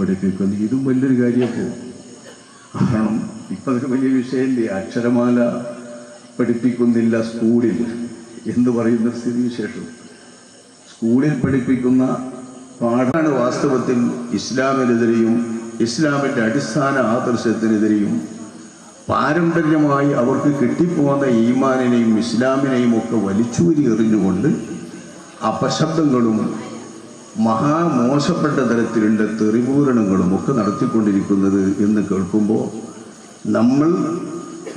പഠിപ്പിക്കുന്നു. ഇതും വലിയൊരു കാര്യമപ്പോൾ കാരണം ഇപ്പം ഒരു വലിയ വിഷയമില്ലേ അക്ഷരമാല പഠിപ്പിക്കുന്നില്ല സ്കൂളിൽ. എന്ന് പറയുന്ന സ്ഥിതിവിശേഷം? സ്കൂളിൽ പഠിപ്പിക്കുന്ന പാഠമാണ് വാസ്തവത്തിൽ ഇസ്ലാമിനെതിരെയും ഇസ്ലാമിന്റെ അടിസ്ഥാന ആദർശത്തിനെതിരെയും പാരമ്പര്യമായി അവർക്ക് കിട്ടിപ്പോന്ന ഈമാനിനെയും ഇസ്ലാമിനെയും ഒക്കെ വലിച്ചൂരി എറിഞ്ഞുകൊണ്ട് അപശബ്ദങ്ങളും മഹാമോശപ്പെട്ട തരത്തിലുള്ള തെറിപൂരണങ്ങളും ഒക്കെ നടത്തിക്കൊണ്ടിരിക്കുന്നത് എന്ന് കേൾക്കുമ്പോൾ നമ്മൾ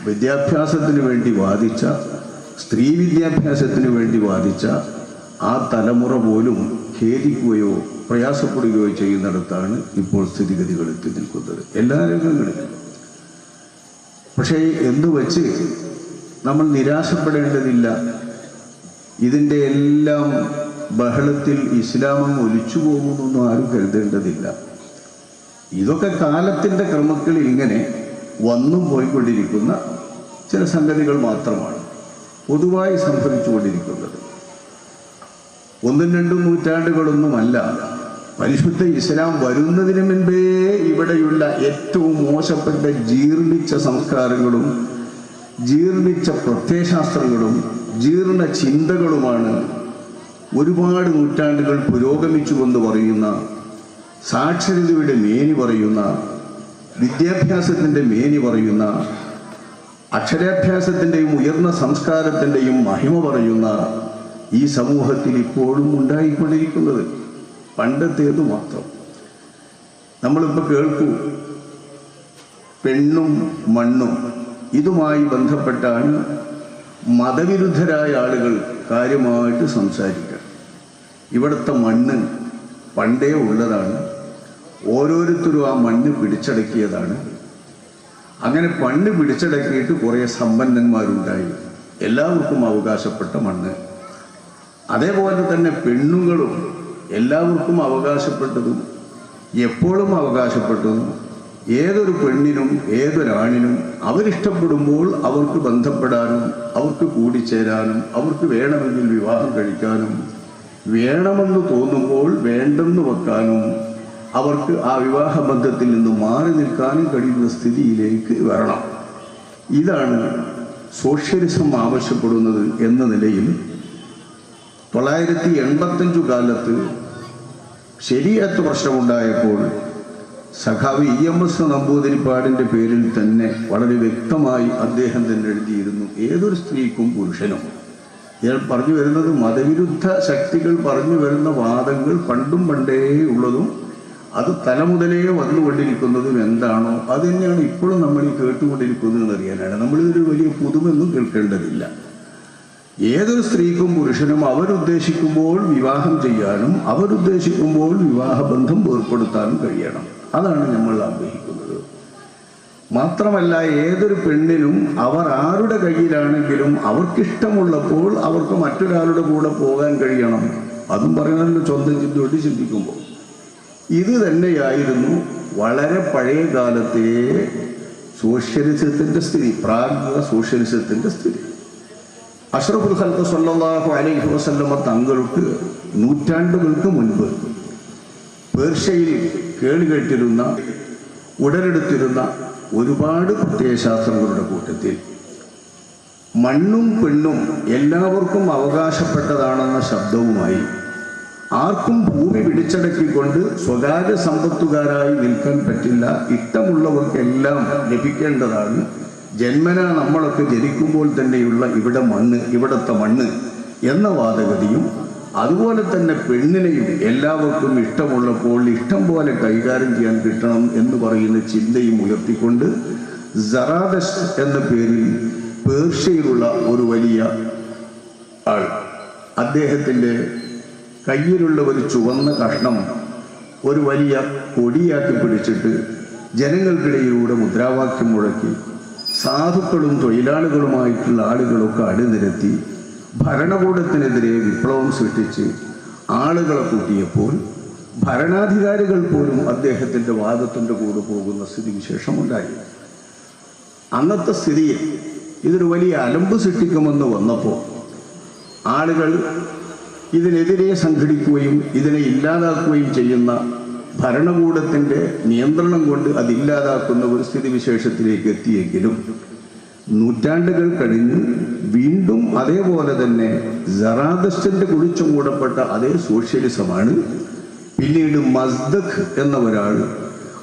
വിദ്യാഭ്യാസത്തിന് വേണ്ടി വാദിച്ച സ്ത്രീ വിദ്യാഭ്യാസത്തിന് വേണ്ടി വാദിച്ച ആ തലമുറ പോലും ഖേദിക്കുകയോ പ്രയാസപ്പെടുകയോ ചെയ്യുന്നിടത്താണ് ഇപ്പോൾ സ്ഥിതിഗതികൾ എത്തി നിൽക്കുന്നത്. എല്ലാ രംഗങ്ങളിലും. പക്ഷേ എന്ന് വച്ച് നമ്മൾ നിരാശപ്പെടേണ്ടതില്ല. ഇതിന്റെ എല്ലാം ബഹളത്തിൽ ഇസ്ലാമം ഒലിച്ചു പോകുമെന്നൊന്നും ആരും കരുതേണ്ടതില്ല. ഇതൊക്കെ കാലത്തിന്റെ ക്രമത്തിൽ ഇങ്ങനെ വന്നും പോയിക്കൊണ്ടിരിക്കുന്ന ചില സംഗതികൾ മാത്രമാണ് പൊതുവായി സംഭവിച്ചുകൊണ്ടിരിക്കുന്നത്. ഒന്നും രണ്ടും നൂറ്റാണ്ടുകളൊന്നുമല്ല. പരിശുദ്ധ ഇസ്ലാം വരുന്നതിന് മുൻപേ ഇവിടെയുള്ള ഏറ്റവും മോശപ്പെട്ട ജീർണിച്ച സംസ്കാരങ്ങളും ജീർണിച്ച പ്രത്യയശാസ്ത്രങ്ങളും ജീർണ ചിന്തകളുമാണ് ഒരുപാട് നൂറ്റാണ്ടുകൾ പുരോഗമിച്ചുവെന്ന് പറയുന്ന സാക്ഷരതയുടെ മേനി പറയുന്ന വിദ്യാഭ്യാസത്തിന്റെ മേനി പറയുന്ന അക്ഷരാഭ്യാസത്തിന്റെയും ഉയർന്ന സംസ്കാരത്തിന്റെയും മഹിമ പറയുന്ന ഈ സമൂഹത്തിൽ ഇപ്പോഴും ഉണ്ടായിക്കൊണ്ടിരിക്കുന്നത്. പണ്ടത്തേത് മാത്രം. നമ്മളിപ്പോൾ കേൾക്കൂ പെണ്ണും മണ്ണും ഇതുമായി ബന്ധപ്പെട്ടാണ് മതവിരുദ്ധരായ ആളുകൾ കാര്യമായിട്ട് സംസാരിക്കുക ഇവിടുത്തെ മണ്ണ് പണ്ടേ ഉള്ളതാണ്. ഓരോരുത്തരും ആ മണ്ണ് പിടിച്ചടക്കിയതാണ്. അങ്ങനെ പണ്ട് പിടിച്ചടക്കിയിട്ട് കുറേ സമ്പന്നന്മാരുണ്ടായി. എല്ലാവർക്കും അവകാശപ്പെട്ട മണ്ണ്. അതേപോലെ തന്നെ പെണ്ണുങ്ങളും എല്ലാവർക്കും അവകാശപ്പെട്ടതും എപ്പോഴും അവകാശപ്പെട്ടതും ഏതൊരു പെണ്ണിനും ഏതൊരാണിനും അവരിഷ്ടപ്പെടുമ്പോൾ അവർക്ക് ബന്ധപ്പെടാനും അവർക്ക് കൂടിച്ചേരാനും അവർക്ക് വേണമെങ്കിൽ വിവാഹം കഴിക്കാനും വേണമെന്ന് തോന്നുമ്പോൾ വേണ്ടെന്ന് വെക്കാനും അവർക്ക് ആ വിവാഹ ബന്ധത്തിൽ നിന്ന് മാറി നിൽക്കാനും കഴിയുന്ന സ്ഥിതിയിലേക്ക് വരണം. ഇതാണ് സോഷ്യലിസം ആവശ്യപ്പെടുന്നത് എന്ന നിലയിൽ തൊള്ളായിരത്തി എൺപത്തഞ്ചു കാലത്ത് ശരിയത്ത് പ്രശ്നമുണ്ടായപ്പോൾ സഖാവ് ഇ എം എസ് നമ്പൂതിരിപ്പാടിന്റെ പേരിൽ തന്നെ വളരെ വ്യക്തമായി അദ്ദേഹം തന്നെ എഴുതിയിരുന്നു. ഏതൊരു സ്ത്രീക്കും പുരുഷനും. ഞാൻ പറഞ്ഞു വരുന്നത് മതവിരുദ്ധ ശക്തികൾ പറഞ്ഞു വരുന്ന വാദങ്ങൾ പണ്ടും പണ്ടേ ഉള്ളതും അത് തലമുതലേ വന്നുകൊണ്ടിരിക്കുന്നതും എന്താണോ അത് തന്നെയാണ് ഇപ്പോഴും നമ്മൾ ഈ കേട്ടുകൊണ്ടിരിക്കുന്നതെന്ന് അറിയാനാണ് നമ്മളിതൊരു വലിയ പുതുമൊന്നും കേൾക്കേണ്ടതില്ല. ഏതൊരു സ്ത്രീക്കും പുരുഷനും അവരുദ്ദേശിക്കുമ്പോൾ വിവാഹം ചെയ്യാനും അവരുദ്ദേശിക്കുമ്പോൾ വിവാഹബന്ധം ഏർപ്പെടുത്താനും കഴിയണം. അതാണ് നമ്മൾ ആഗ്രഹിക്കുന്നത്. മാത്രമല്ല ഏതൊരു പെണ്ണിനും അവർ ആരുടെ കയ്യിലാണെങ്കിലും അവർക്കിഷ്ടമുള്ളപ്പോൾ അവർക്ക് മറ്റൊരാളുടെ കൂടെ പോകാൻ കഴിയണം. അതും പറയണമല്ലോ സ്വന്തം ചിന്തയോട് ചിന്തിക്കുമ്പോൾ. ഇത് തന്നെയായിരുന്നു വളരെ പഴയ കാലത്തെ സോഷ്യലിസത്തിന്റെ സ്ഥിതി പ്രാകൃത സോഷ്യലിസത്തിന്റെ സ്ഥിതി. അഷ്റഫുൽ ഖൽക്ക് സല്ലല്ലാഹു അലൈഹി വസല്ലമ തങ്ങൾക്ക് നൂറ്റാണ്ടുകൾക്ക് മുൻപ് പേർഷ്യയിൽ കേളുകെട്ടിരുന്ന ഉടലെടുത്തിരുന്ന ഒരുപാട് പ്രത്യയശാസ്ത്രങ്ങളുടെ കൂട്ടത്തിൽ മണ്ണും പെണ്ണും എല്ലാവർക്കും അവകാശപ്പെട്ടതാണെന്ന ശബ്ദവുമായി ആർക്കും ഭൂമി പിടിച്ചടക്കിക്കൊണ്ട് സ്വകാര്യ സമ്പത്തുകാരായി നിൽക്കാൻ പറ്റില്ല ഇഷ്ടമുള്ളവർക്കെല്ലാം ലഭിക്കേണ്ടതാണ്. ജന്മന നമ്മളൊക്കെ ജനിക്കുമ്പോൾ തന്നെയുള്ള ഇവിടെ മണ്ണ് ഇവിടത്തെ മണ്ണ് എന്ന വാദഗതിയും അതുപോലെ തന്നെ പെണ്ണിനെയും എല്ലാവർക്കും ഇഷ്ടമുള്ളപ്പോൾ ഇഷ്ടം പോലെ കൈകാര്യം ചെയ്യാൻ കിട്ടണം എന്ന് പറയുന്ന ചിന്തയും ഉയർത്തിക്കൊണ്ട് സറാദസ് എന്ന പേരിൽ പേർഷ്യയിലുള്ള ഒരു വലിയ ആൾ അദ്ദേഹത്തിന്റെ കയ്യിലുള്ള ഒരു ചുവന്ന കഷ്ണം ഒരു വലിയ കൊടിയാക്കി പിടിച്ചിട്ട് ജനങ്ങൾക്കിടയിലൂടെ മുദ്രാവാക്യം മുഴക്കി സാധുക്കളും തൊഴിലാളികളുമായിട്ടുള്ള ആളുകളൊക്കെ അണിനിരത്തി ഭരണകൂടത്തിനെതിരെ വിപ്ലവം സൃഷ്ടിച്ച് ആളുകളെ കൂട്ടിയപ്പോൾ ഭരണാധികാരികൾ പോലും അദ്ദേഹത്തിന്റെ വാദത്തിന്റെ കൂടെ പോകുന്ന സ്ഥിതിവിശേഷമുണ്ടായി. അന്നത്തെ സ്ഥിതിയിൽ ഇതൊരു വലിയ അലമ്പ് സൃഷ്ടിക്കുമെന്ന് വന്നപ്പോൾ ആളുകൾ ഇതിനെതിരെ സംഘടിക്കുകയും ഇതിനെ ഇല്ലാതാക്കുകയും ചെയ്യുന്ന ഭരണകൂടത്തിന്റെ നിയന്ത്രണം കൊണ്ട് അതില്ലാതാക്കുന്ന ഒരു സ്ഥിതിവിശേഷത്തിലേക്ക് എത്തിയെങ്കിലും നൂറ്റാണ്ടുകൾ കഴിഞ്ഞ് വീണ്ടും അതേപോലെ തന്നെ ജറാദസ്റ്റിന്റെ കുളിച്ചും കൂടപ്പെട്ട അതേ സോഷ്യലിസമാണ്. പിന്നീട് മസ്ദഖ് എന്ന ഒരാൾ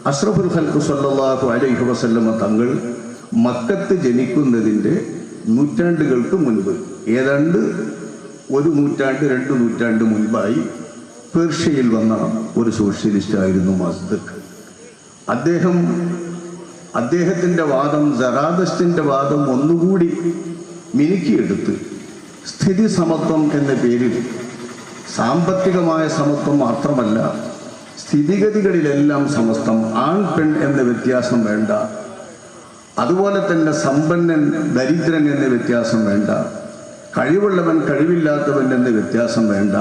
അഷ്റഫുൽ ഖൽഖ് സല്ലല്ലാഹു അലൈഹി വസല്ലമ തങ്ങൾ മക്കത്ത് ജനിക്കുന്നതിന്റെ നൂറ്റാണ്ടുകൾക്ക് മുൻപ്. ഏതാണ്ട് ഒരു നൂറ്റാണ്ട് രണ്ട് നൂറ്റാണ്ട് മുൻപായി പേർഷ്യയിൽ വന്ന ഒരു സോഷ്യലിസ്റ്റ് ആയിരുന്നു മസ്ദഖ്. അദ്ദേഹം അദ്ദേഹത്തിന്റെ വാദം ജറാദസ്റ്റിന്റെ വാദം ഒന്നുകൂടി മിനുക്കിയെടുത്ത് സ്ഥിതി സമത്വം എന്ന പേരിൽ സാമ്പത്തികമായ സമത്വം മാത്രമല്ല സ്ഥിതിഗതികളിലെല്ലാം സമസ്തം ആൺ പെൺ എന്ന വ്യത്യാസം വേണ്ട. അതുപോലെ തന്നെ സമ്പന്നൻ ദരിദ്രൻ എന്ന വ്യത്യാസം വേണ്ട. കഴിവുള്ളവൻ കഴിവില്ലാത്തവൻ എന്ന വ്യത്യാസം വേണ്ട.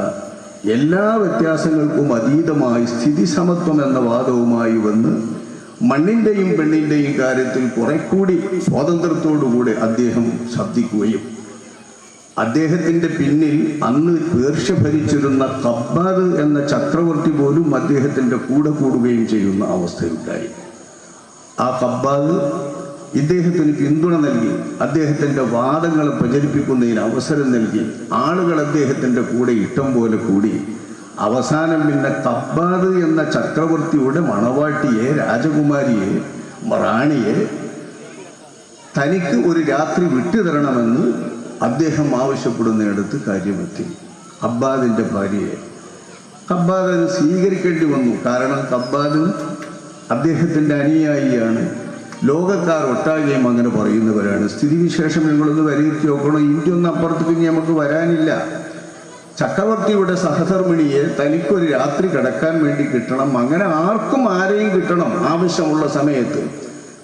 എല്ലാ വ്യത്യാസങ്ങൾക്കും അതീതമായി സ്ഥിതി സമത്വം എന്ന വാദവുമായി വന്ന് മണ്ണിന്റെയും പെണ്ണിന്റെയും കാര്യത്തിൽ കുറെ കൂടി സ്വാതന്ത്ര്യത്തോടുകൂടി അദ്ദേഹം ശബ്ദിക്കുകയും അദ്ദേഹത്തിന്റെ പിന്നിൽ അന്ന് പേർഷ്യ ഭരിച്ചിരുന്ന കബ്ബാദ് എന്ന ചക്രവർത്തി പോലും അദ്ദേഹത്തിന്റെ കൂടെ കൂടുകയും ചെയ്യുന്ന അവസ്ഥയുണ്ടായി. ആ കബ്ബാദ് ഇദ്ദേഹത്തിന് പിന്തുണ നൽകി അദ്ദേഹത്തിന്റെ വാദങ്ങളെ പ്രചരിപ്പിക്കുന്നതിന് അവസരം നൽകി ആളുകൾ അദ്ദേഹത്തിന്റെ കൂടെ ഇഷ്ടം പോലെ കൂടി അവസാനം പിന്നെ കബ്ബാദ് എന്ന ചക്രവർത്തിയുടെ മണവാട്ടിയെ രാജകുമാരിയെ റാണിയെ തനിക്ക് ഒരു രാത്രി വിട്ടുതരണമെന്ന് അദ്ദേഹം ആവശ്യപ്പെടുന്നിടത്ത് കാര്യമെത്തി. അബ്ബാദിന്റെ ഭാര്യയെ. കബ്ബാദ് അത് സ്വീകരിക്കേണ്ടി വന്നു. കാരണം കബ്ബാദും അദ്ദേഹത്തിന്റെ അനുയായിയാണ്. ലോകക്കാർ ഒട്ടാകെയും അങ്ങനെ പറയുന്നവരാണ്. സ്ഥിതിവിശേഷം നിങ്ങളൊന്ന് വിലയിരുത്തി നോക്കണം? ഇന്ത്യ ഒന്നും അപ്പുറത്ത് പിന്നെ നമുക്ക് വരാനില്ല. ചക്രവർത്തിയുടെ സഹധർമ്മിണിയെ തനിക്കൊരു രാത്രി കിടക്കാൻ വേണ്ടി കിട്ടണം. അങ്ങനെ ആർക്കും ആരെയും കിട്ടണം ആവശ്യമുള്ള സമയത്ത്.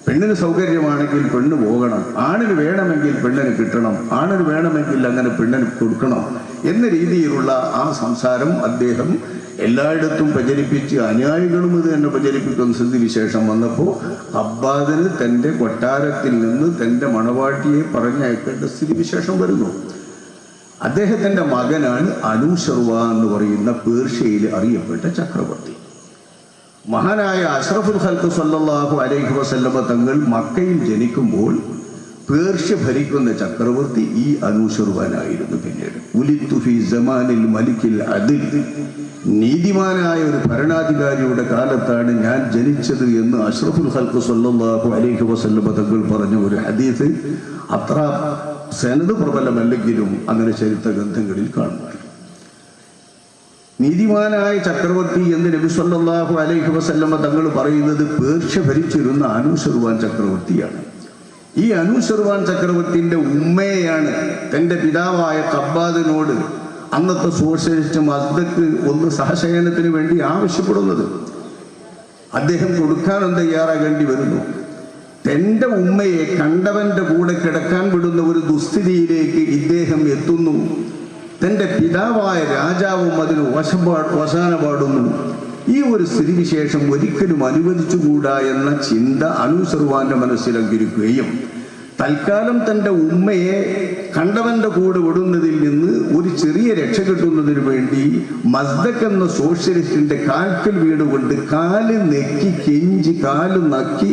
പെണ്ണിന് സൗകര്യമാണെങ്കിൽ പെണ്ണ് പോകണം. ആണിന് വേണമെങ്കിൽ പെണ്ണിന് കിട്ടണം. ആണിന് വേണമെങ്കിൽ അങ്ങനെ പെണ്ണിന് കൊടുക്കണം എന്ന രീതിയിലുള്ള ആ സംസാരം അദ്ദേഹം എല്ലായിടത്തും പ്രചരിപ്പിച്ച് അനുയായികളും ഇത് തന്നെ പ്രചരിപ്പിക്കുന്ന. സ്ഥിതിവിശേഷം വന്നപ്പോൾ അബ്ബാദിന് തന്റെ കൊട്ടാരത്തിൽ നിന്ന് തന്റെ മണവാട്ടിയെ പറഞ്ഞയക്കേണ്ട സ്ഥിതിവിശേഷം വരുന്നു. അദ്ദേഹത്തിന്റെ മകനാണ് അനൂഷർവ എന്ന് പറയുന്ന പേർഷ്യയിൽ അറിയപ്പെട്ട ചക്രവർത്തി. മഹാനായ അഷ്റഫുൽ ഖൽക്ക് സല്ലാഹു അലൈഹി വസല്ലമ തങ്ങൾ മക്കയിൽ ജനിക്കുമ്പോൾ പേർഷ്യ ഭരിക്കുന്ന ചക്രവർത്തി ഈ അനൂഷർവാനായിരുന്നു പിന്നീട്. ഉലിത്തു ജമാനിൽ മലിക്കിൽ അതിൽ നീതിമാനായ ഒരു ഭരണാധികാരിയുടെ കാലത്താണ് ഞാൻ ജനിച്ചത് എന്ന് അഷ്റഫുൽ ഖൽക്ക് സല്ലാഹു അലൈഹി വസല്ലമ തങ്ങൾ പറഞ്ഞ ഒരു ഹദീസ്. അത്ര സനത് പ്രബലമല്ലെങ്കിലും അങ്ങനെ ചരിത്ര ഗ്രന്ഥങ്ങളിൽ കാണുന്നുണ്ട് നീതിമാനായ ചക്രവർത്തി എന്ന് നബി സല്ലാഹു അലൈഹി വസല്ലമ തങ്ങൾ പറയുന്നത് പേർഷ്യ ഭരിച്ചിരുന്ന അനുസർവാൻ ചക്രവർത്തിയാണ്. ഈ അനുസർവാൻ ചക്രവർത്തിന്റെ ഉമ്മയെയാണ് തന്റെ പിതാവായ കബ്ബാദിനോട് അന്നത്തെ സോഷ്യലിസ്റ്റ് മസ്ദക്ക് ഒന്ന് സഹശയനത്തിന് വേണ്ടി ആവശ്യപ്പെടുന്നത്. അദ്ദേഹം കൊടുക്കാനും തയ്യാറാകേണ്ടി വരുന്നു? തന്റെ ഉമ്മയെ കണ്ടവന്റെ കൂടെ കിടക്കാൻ വിടുന്ന ഒരു ദുസ്ഥിതിയിലേക്ക് ഇദ്ദേഹം എത്തുന്നു. തന്റെ പിതാവായ രാജാവും അതിന് വശപാ വശാനപാടുന്നു. ഈ ഒരു സ്ഥിതിവിശേഷം ഒരിക്കലും അനുവദിച്ചുകൂടാ എന്ന ചിന്ത അനുസർവാന്റെ മനസ്സിലങ്കിരിക്കുകയും തൽക്കാലം തന്റെ ഉമ്മയെ കണ്ടവന്റെ കൂടെ വിടുന്നതിൽ നിന്ന് ഒരു ചെറിയ രക്ഷ കിട്ടുന്നതിന് വേണ്ടി മസ്ദക് എന്ന സോഷ്യലിസ്റ്റിന്റെ കാൽക്കൽ വീടുകൊണ്ട് കാൽ നെക്കി കെഞ്ചി കാൽ നക്കി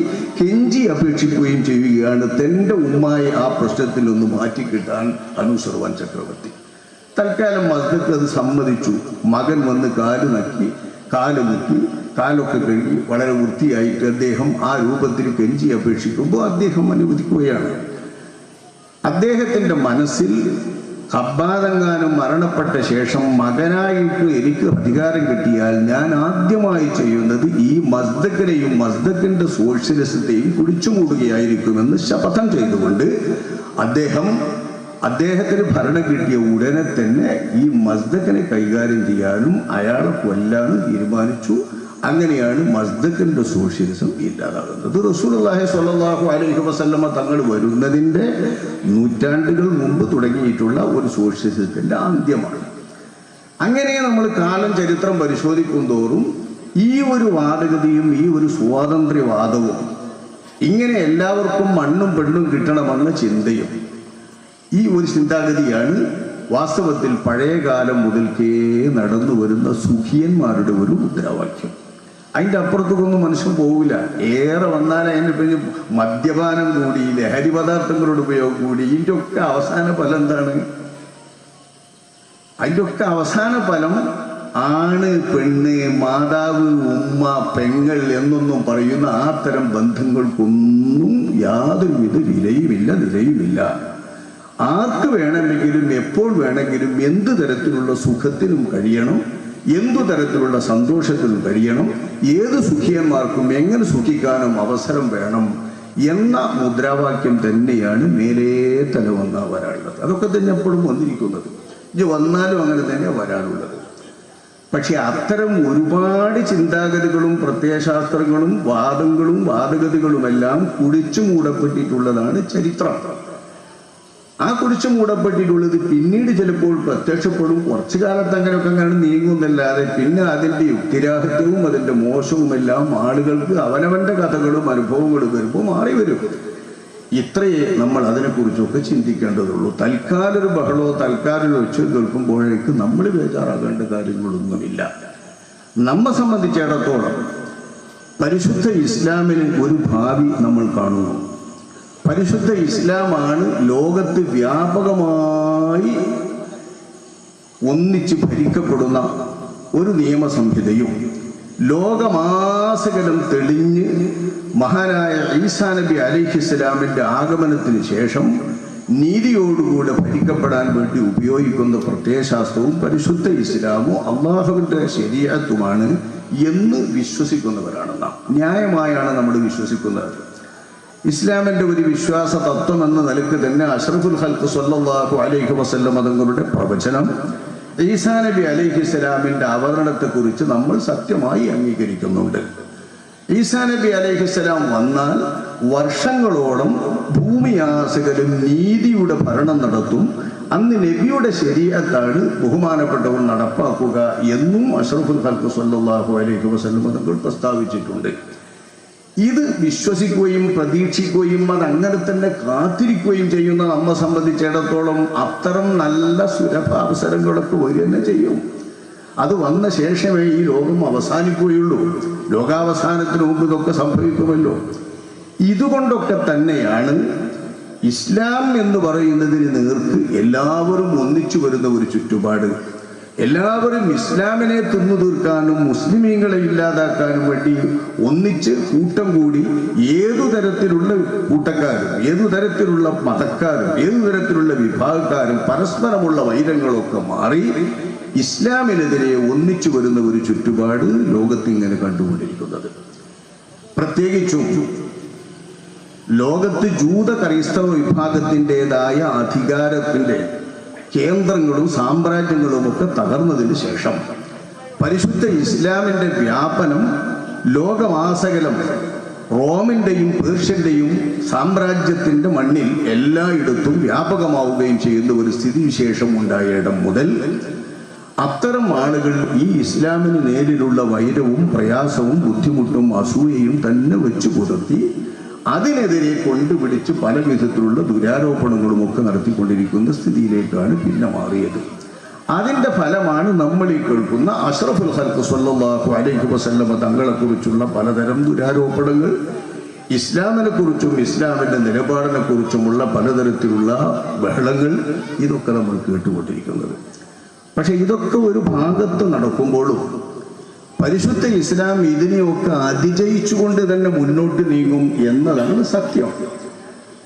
അപേക്ഷിക്കുകയും ചെയ്യുകയാണ്. തന്റെ ഉമ്മായി ആ പ്രശ്നത്തിൽ ഒന്ന് മാറ്റിക്കിട്ടാൻ അനുസർവാൻ ചക്രവർത്തി. തൽക്കാലം മസ്ദക്ക് അത് സമ്മതിച്ചു. മകൻ വന്ന് കാൽ നക്കി കാൽ മുക്കി കാലൊക്കെ കഴുകി വളരെ വൃത്തിയായിട്ട് അദ്ദേഹം ആ രൂപത്തിൽ കെഞ്ചി അപേക്ഷിക്കുമ്പോൾ അദ്ദേഹം അനുവദിക്കുകയാണ്. അദ്ദേഹത്തിന്റെ മനസ്സിൽ കബ്ബാദങ്ങാനും മരണപ്പെട്ട ശേഷം മകനായിട്ട് എനിക്ക് അധികാരം കിട്ടിയാൽ ഞാൻ ആദ്യമായി ചെയ്യുന്നത് ഈ മസ്ദക്കിനെയും മസ്ദക്കിന്റെ സോഷ്യലിസത്തെയും കുടിച്ചുമൂടുകയായിരിക്കുമെന്ന് ശപഥം ചെയ്തുകൊണ്ട് അദ്ദേഹം അദ്ദേഹത്തിന് ഭരണം കിട്ടിയ ഉടനെ തന്നെ ഈ മസ്ദക്കിനെ കൈകാര്യം ചെയ്യാനും അയാളെ കൊല്ലാനും തീരുമാനിച്ചു. അങ്ങനെയാണ് മസ്ദക്കിന്റെ സോഷ്യലിസം ഇല്ലാതാകുന്നത്. റസൂലുള്ളാഹി സ്വല്ലല്ലാഹു അലൈഹി വസല്ലമ തങ്ങൾ വരുന്നതിന്റെ നൂറ്റാണ്ടുകൾ മുമ്പ് തുടങ്ങിയിട്ടുള്ള ഒരു സോഷ്യലിസത്തിന്റെ അന്ത്യമാണ്. അങ്ങനെ നമ്മൾ കാലം ചരിത്രം പരിശോധിക്കും തോറും ഈ ഒരു വാദഗതിയും ഈ ഒരു സ്വാതന്ത്ര്യവാദവും ഇങ്ങനെ എല്ലാവർക്കും മണ്ണും പെണ്ണും കിട്ടണമെന്ന ചിന്തയും ഈ ഒരു ചിന്താഗതിയാണ് വാസ്തവത്തിൽ പഴയകാലം മുതൽക്കേ നടന്നു വരുന്ന സുഖിയന്മാരുടെ ഒരു മുദ്രാവാക്യം. അതിന്റെ അപ്പുറത്തേക്കൊന്നും മനുഷ്യൻ പോവില്ല. ഏറെ വന്നാൽ അതിന് മദ്യപാനം കൂടി ലഹരി പദാർത്ഥങ്ങളുടെ ഉപയോഗം കൂടി ഇതിന്റെ ഒക്കെ അവസാന ഫലം എന്താണ്? അതിന്റെ ഒക്കെ അവസാന ഫലം ആണ് പെണ്ണ് മാതാവ് ഉമ്മ പെങ്ങൾ എന്നൊന്നും പറയുന്ന ആ തരം ബന്ധങ്ങൾക്കൊന്നും യാതൊരുവിധ വിലയുമില്ല നിലയുമില്ല. ആർക്ക് വേണമെങ്കിലും എപ്പോൾ വേണമെങ്കിലും എന്ത് തരത്തിലുള്ള സുഖത്തിനും കഴിയണം. എന്തു തരത്തിലുള്ള സന്തോഷത്തിൽ കഴിയണം? ഏത് സുഖിയന്മാർക്കും എങ്ങനെ സുഖിക്കാനും അവസരം വേണം? എന്ന മുദ്രാവാക്യം തന്നെയാണ് മേലേ തല വന്നാൽ വരാനുള്ളത്. അതൊക്കെ തന്നെ എപ്പോഴും വന്നിരിക്കുന്നത്. ഇത് വന്നാലും അങ്ങനെ തന്നെ വരാനുള്ളത്. പക്ഷെ അത്തരം ഒരുപാട് ചിന്താഗതികളും പ്രത്യയശാസ്ത്രങ്ങളും വാദങ്ങളും വാദഗതികളുമെല്ലാം കുടിച്ചു മൂടപ്പെട്ടിട്ടുള്ളതാണ് ചരിത്രം. ആ കുടിച്ച മൂടപ്പെട്ടിട്ടുള്ളത് പിന്നീട് ചിലപ്പോൾ പ്രത്യക്ഷപ്പെടും. കുറച്ചു കാലത്ത് അങ്ങനെയൊക്കെ അങ്ങനെ നീങ്ങുന്നല്ലാതെ പിന്നെ അതിന്റെ യുക്തിരാഹിത്യവും അതിന്റെ മോശവുമെല്ലാം ആളുകൾക്ക് അവനവന്റെ കഥകളും അനുഭവങ്ങളും വരുമ്പോൾ മാറി വരും. ഇത്രയേ നമ്മൾ അതിനെക്കുറിച്ചൊക്കെ ചിന്തിക്കേണ്ടതുള്ളൂ. തൽക്കാലൊരു ബഹളോ തൽക്കാലം ഒരു ഒച്ച കേൾക്കുമ്പോഴേക്ക് നമ്മൾ ബേജാറാകേണ്ട കാര്യങ്ങളൊന്നുമില്ല. നമ്മെ സംബന്ധിച്ചിടത്തോളം പരിശുദ്ധ ഇസ്ലാമിന് ഒരു ഭാവി നമ്മൾ കാണുന്നു. പരിശുദ്ധ ഇസ്ലാമാണ് ലോകത്ത് വ്യാപകമായി ഒന്നിച്ച് ഭരിക്കപ്പെടുന്ന ഒരു നിയമസംഹിതയും ലോകമാസകലം തെളിഞ്ഞ് മഹാനായ ഈസാ നബി അലിഹിസ്ലാമിന്റെ ആഗമനത്തിന് ശേഷം നീതിയോടുകൂടെ ഭരിക്കപ്പെടാൻ വേണ്ടി ഉപയോഗിക്കുന്ന പ്രത്യയശാസ്ത്രവും പരിശുദ്ധ ഇസ്ലാമോ അള്ളാഹുവിന്റെ ശരിയാത്തുമാണ് എന്ന് വിശ്വസിക്കുന്നവരാണ് നാം. ന്യായമായാണ് നമ്മൾ വിശ്വസിക്കുന്നത്. ഇസ്ലാമിന്റെ ഒരു വിശ്വാസ തത്വം എന്ന നിലയ്ക്ക് തന്നെ അഷറഫുൽ ഹൽക്ക് സല്ലല്ലാഹു അലൈഹി വസല്ലം തങ്ങളുടെ പ്രവചനം ഈസാ നബി അലൈഹി സ്വലാമിന്റെ അവതരണത്തെക്കുറിച്ച് നമ്മൾ സത്യമായി അംഗീകരിക്കുന്നുണ്ട്. ഈസാ നബി അലൈഹി സ്വലാം വന്നാൽ വർഷങ്ങളോളം ഭൂമിയാസകലും നീതിയുടെ ഭരണം നടത്തും അന്ന് നബിയുടെ ശരീരത്താണ് ബഹുമാനപ്പെട്ടവർ നടപ്പാക്കുക എന്നും അഷറഫുൽ ഹൽക്ക് സല്ലല്ലാഹു അലൈഹി വസല്ലം തങ്ങൾ പ്രസ്താവിച്ചിട്ടുണ്ട്. ഇത് വിശ്വസിക്കുകയും പ്രതീക്ഷിക്കുകയും അത് അങ്ങനെ തന്നെ കാത്തിരിക്കുകയും ചെയ്യുന്ന നമ്മെ സംബന്ധിച്ചിടത്തോളം അത്തരം നല്ല സുലഭാവസരങ്ങളൊക്കെ വരിക ചെയ്യും. അത് വന്ന ശേഷമേ ഈ ലോകം അവസാനിക്കുകയുള്ളൂ. ലോകാവസാനത്തിന് മുമ്പ് ഇതൊക്കെ സംഭവിക്കുമല്ലോ. ഇതുകൊണ്ടൊക്കെ തന്നെയാണ് ഇസ്ലാം എന്ന് പറയുന്നതിന് നേർക്ക് എല്ലാവരും ഒന്നിച്ചു വരുന്ന ഒരു ചുറ്റുപാട്. എല്ലാവരും ഇസ്ലാമിനെ തിന്നു തീർക്കാനും മുസ്ലിമീങ്ങളെ ഇല്ലാതാക്കാനും വേണ്ടി ഒന്നിച്ച് കൂട്ടം കൂടി ഏതു തരത്തിലുള്ള കൂട്ടക്കാരും ഏതു തരത്തിലുള്ള മതക്കാരും ഏതു തരത്തിലുള്ള വിഭാഗക്കാരും പരസ്പരമുള്ള വൈരങ്ങളൊക്കെ മാറി ഇസ്ലാമിനെതിരെ ഒന്നിച്ചു വരുന്ന ഒരു ചുറ്റുപാട് ലോകത്ത് ഇങ്ങനെ കണ്ടുകൊണ്ടിരിക്കുന്നത്. പ്രത്യേകിച്ചും ലോകത്ത് ജൂത ക്രൈസ്തവ വിഭാഗത്തിന്റെതായ അധികാരത്തിന്റെ കേന്ദ്രങ്ങളും സാമ്രാജ്യങ്ങളും ഒക്കെ തകർന്നതിന് ശേഷം പരിശുദ്ധ ഇസ്ലാമിന്റെ വ്യാപനം ലോകമാസകലം റോമിന്റെയും പേർഷ്യന്റെയും സാമ്രാജ്യത്തിന്റെ മണ്ണിൽ എല്ലായിടത്തും വ്യാപകമാവുകയും ചെയ്യുന്ന ഒരു സ്ഥിതിവിശേഷം ഉണ്ടായ ഇടം മുതൽ അത്തരം ആളുകൾ ഈ ഇസ്ലാമിന് നേരിലുള്ള വൈരവും പ്രയാസവും ബുദ്ധിമുട്ടും അസൂയയും തന്നെ വെച്ചു പുലർത്തി അതിനെതിരെ കൊണ്ടുപിടിച്ച് പല വിധത്തിലുള്ള ദുരാരോപണങ്ങളും ഒക്കെ നടത്തിക്കൊണ്ടിരിക്കുന്ന സ്ഥിതിയിലേക്കാണ് പിന്നെ മാറിയത്. അതിന്റെ ഫലമാണ് നമ്മൾ ഈ കേൾക്കുന്ന അഷ്റഫുൽ ഹൽക്ക് സ്വല്ലാഹു അലൈഹി വസല്ലമ തങ്ങളെക്കുറിച്ചുള്ള പലതരം ദുരാരോപണങ്ങൾ. ഇസ്ലാമിനെ കുറിച്ചും ഇസ്ലാമിന്റെ നിലപാടിനെ കുറിച്ചുമുള്ള പലതരത്തിലുള്ള ബഹളങ്ങൾ ഇതൊക്കെ നമ്മൾ കേട്ടുകൊണ്ടിരിക്കുന്നത്. പക്ഷെ ഇതൊക്കെ ഒരു ഭാഗത്ത് നടക്കുമ്പോഴും പരിശുദ്ധ ഇസ്ലാം ഇതിനെയൊക്കെ അതിജയിച്ചുകൊണ്ട് തന്നെ മുന്നോട്ട് നീങ്ങും എന്നതാണ് സത്യം.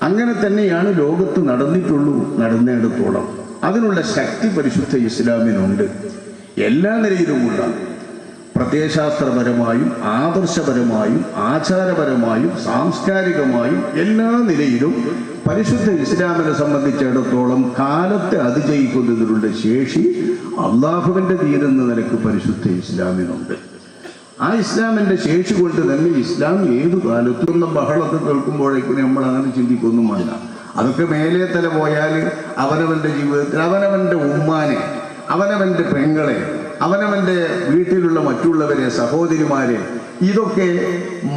അങ്ങനെ തന്നെയാണ് ലോകത്ത് നടന്നിട്ടുള്ളൂ നടന്നിടത്തോളം. അതിനുള്ള ശക്തി പരിശുദ്ധ ഇസ്ലാമിനുണ്ട്. എല്ലാ നിലയിലുമുള്ള പ്രത്യയശാസ്ത്രപരമായും ആദർശപരമായും ആചാരപരമായും സാംസ്കാരികമായും എല്ലാ നിലയിലും പരിശുദ്ധ ഇസ്ലാമിനെ സംബന്ധിച്ചിടത്തോളം കാലത്തെ അതിജയിക്കുന്നതിനുള്ള ശേഷി അള്ളാഹുവിന്റെ തീരെന്ന നിലയ്ക്ക് പരിശുദ്ധ ഇസ്ലാമിനുണ്ട്. ആ ഇസ്ലാമിന്റെ ശേഷി കൊണ്ട് തന്നെ ഇസ്ലാം ഏതു കാലത്തും ബഹളമൊക്കെ കേൾക്കുമ്പോഴേക്കും നമ്മൾ അങ്ങനെ ചിന്തിക്കൊന്നും വേണ്ട അതൊക്കെ മേലെ തല പോയാൽ അവനവന്റെ ജീവിതത്തിൽ അവനവന്റെ ഉമ്മാനെ അവനവന്റെ പെങ്ങളെ അവനവന്റെ വീട്ടിലുള്ള മറ്റുള്ളവരെ സഹോദരിമാരെ ഇതൊക്കെ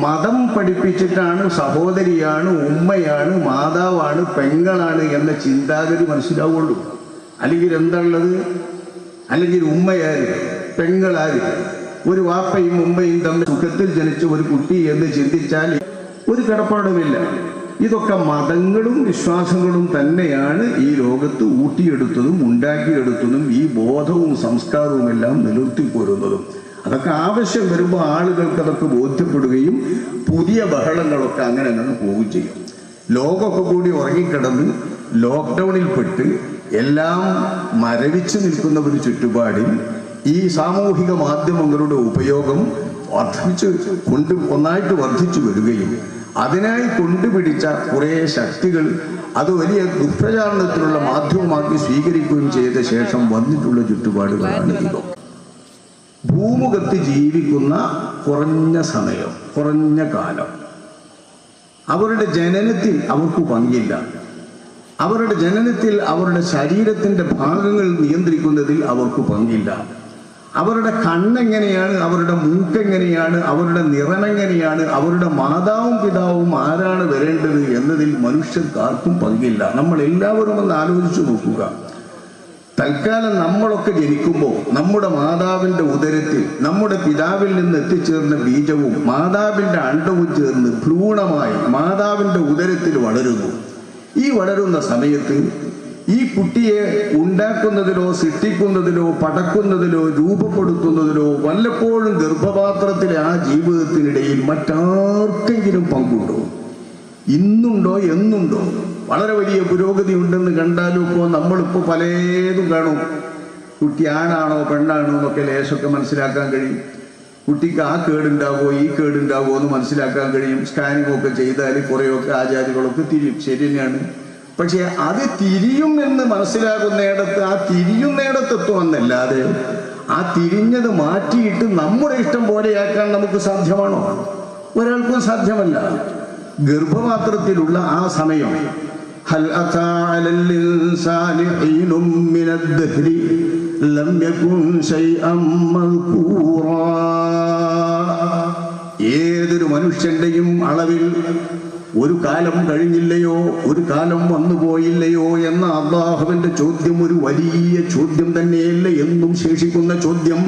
മതം പഠിപ്പിച്ചിട്ടാണ് സഹോദരിയാണ് ഉമ്മയാണ് മാതാവാണ് പെങ്ങളാണ് എന്ന ചിന്താഗതി മനസ്സിലാവുള്ളൂ. അല്ലെങ്കിൽ എന്താണുള്ളത്? അല്ലെങ്കിൽ ഉമ്മയാര് പെങ്ങളാര് ഒരു വാപ്പയും ഉമ്മയും തമ്മിൽ സുഖത്തിൽ ജനിച്ച ഒരു കുട്ടി എന്ന് ചിന്തിച്ചാൽ ഒരു കിടപ്പാടുമില്ല. ഇതൊക്കെ മതങ്ങളും വിശ്വാസങ്ങളും തന്നെയാണ് ഈ ലോകത്ത് ഊട്ടിയെടുത്തതും ഉണ്ടാക്കിയെടുത്തതും ഈ ബോധവും സംസ്കാരവും എല്ലാം നിലനിർത്തിപ്പോരുന്നതും അതൊക്കെ ആവശ്യം വരുമ്പോൾ ആളുകൾക്ക് അതൊക്കെ ബോധ്യപ്പെടുകയും പുതിയ ബഹളങ്ങളൊക്കെ അങ്ങനെ അങ്ങനെ പോവുകയും ചെയ്യും. ലോകമൊക്കെ കൂടി ഉറങ്ങിക്കിടന്ന് ലോക്ക്ഡൗണിൽ പെട്ട് എല്ലാം മരവിച്ച് നിൽക്കുന്ന ഒരു ചുറ്റുപാടിൽ ഈ സാമൂഹിക മാധ്യമങ്ങളുടെ ഉപയോഗം വർദ്ധിച്ച് കൊണ്ട് ഒന്നായിട്ട് വർദ്ധിച്ചു വരികയും അതിനായി കൊണ്ടുപിടിച്ച കുറേ ശക്തികൾ അത് വലിയ ദുഷ്പ്രചാരണത്തിനുള്ള മാധ്യമമാക്കി സ്വീകരിക്കുകയും ചെയ്ത ശേഷം വന്നിട്ടുള്ള ചുറ്റുപാടുകളാണ് ഇതൊക്കെ ഭൂമുഖത്ത് ജീവിക്കുന്ന കുറഞ്ഞ സമയം കുറഞ്ഞ കാലം. അവരുടെ ജനനത്തിൽ അവർക്ക് പങ്കില്ല. അവരുടെ ജനനത്തിൽ അവരുടെ ശരീരത്തിന്റെ ഭാഗങ്ങൾ നിയന്ത്രിക്കുന്നതിൽ അവർക്ക് പങ്കില്ല. അവരുടെ കണ്ണെങ്ങനെയാണ് അവരുടെ മൂക്കെങ്ങനെയാണ് അവരുടെ നിറമെങ്ങനെയാണ് അവരുടെ മാതാവും പിതാവും ആരാണ് വരേണ്ടത് എന്നതിൽ മനുഷ്യർക്കാർക്കും പങ്കില്ല. നമ്മൾ എല്ലാവരും ഒന്ന് ആലോചിച്ചു നോക്കുക. തൽക്കാലം നമ്മളൊക്കെ ജനിക്കുമ്പോൾ നമ്മുടെ മാതാവിന്റെ ഉദരത്തിൽ നമ്മുടെ പിതാവിൽ നിന്ന് എത്തിച്ചേർന്ന ബീജവും മാതാവിന്റെ അണ്ടവും ചേർന്ന് ഭ്രൂണമായി മാതാവിന്റെ ഉദരത്തിൽ വളരുന്നു. ഈ വളരുന്ന സമയത്ത് ഈ കുട്ടിയെ ഉണ്ടാക്കുന്നതിലോ സൃഷ്ടിക്കുന്നതിലോ പടക്കുന്നതിലോ രൂപപ്പെടുത്തുന്നതിലോ വല്ലപ്പോഴും ഗർഭപാത്രത്തിലെ ആ ജീവിതത്തിനിടയിൽ മറ്റാർക്കെങ്കിലും പങ്കുണ്ടോ? ഇന്നുണ്ടോ? എന്നുണ്ടോ? വളരെ വലിയ പുരോഗതി ഉണ്ടെന്ന് കണ്ടാലും ഇപ്പോൾ നമ്മളിപ്പോൾ പലതും കാണും. കുട്ടി ആണാണോ പെണ്ണാണോ എന്നൊക്കെ ലേശമൊക്കെ മനസ്സിലാക്കാൻ കഴിയും. കുട്ടിക്ക് ആ കേടുണ്ടാവോ ഈ കേടുണ്ടാവോ എന്ന് മനസ്സിലാക്കാൻ കഴിയും. സ്കാനിങ് ഒക്കെ ചെയ്താൽ കുറേയൊക്കെ ആചാര്യങ്ങളൊക്കെ തിരിയും. ശരി തന്നെയാണ്. പക്ഷെ അത് തിരിയും എന്ന് മനസ്സിലാകുന്നിടത്ത് ആ തിരിയുന്നിടത്തെത്തുമെന്നല്ലാതെ ആ തിരിഞ്ഞത് മാറ്റിയിട്ട് നമ്മുടെ ഇഷ്ടം പോലെയാക്കാൻ നമുക്ക് സാധ്യമാണോ? ഒരാൾക്കും സാധ്യമല്ല. ഗർഭപാത്രത്തിലുള്ള ആ സമയം. ഏതൊരു മനുഷ്യന്റെയും അളവിൽ ഒരു കാലം കഴിഞ്ഞില്ലയോ? ഒരു കാലം വന്നുപോയില്ലയോ എന്ന അള്ളാഹുവിന്റെ ചോദ്യം ഒരു വലിയ ചോദ്യം തന്നെയല്ല എന്നും ശേഷിക്കുന്ന ചോദ്യം.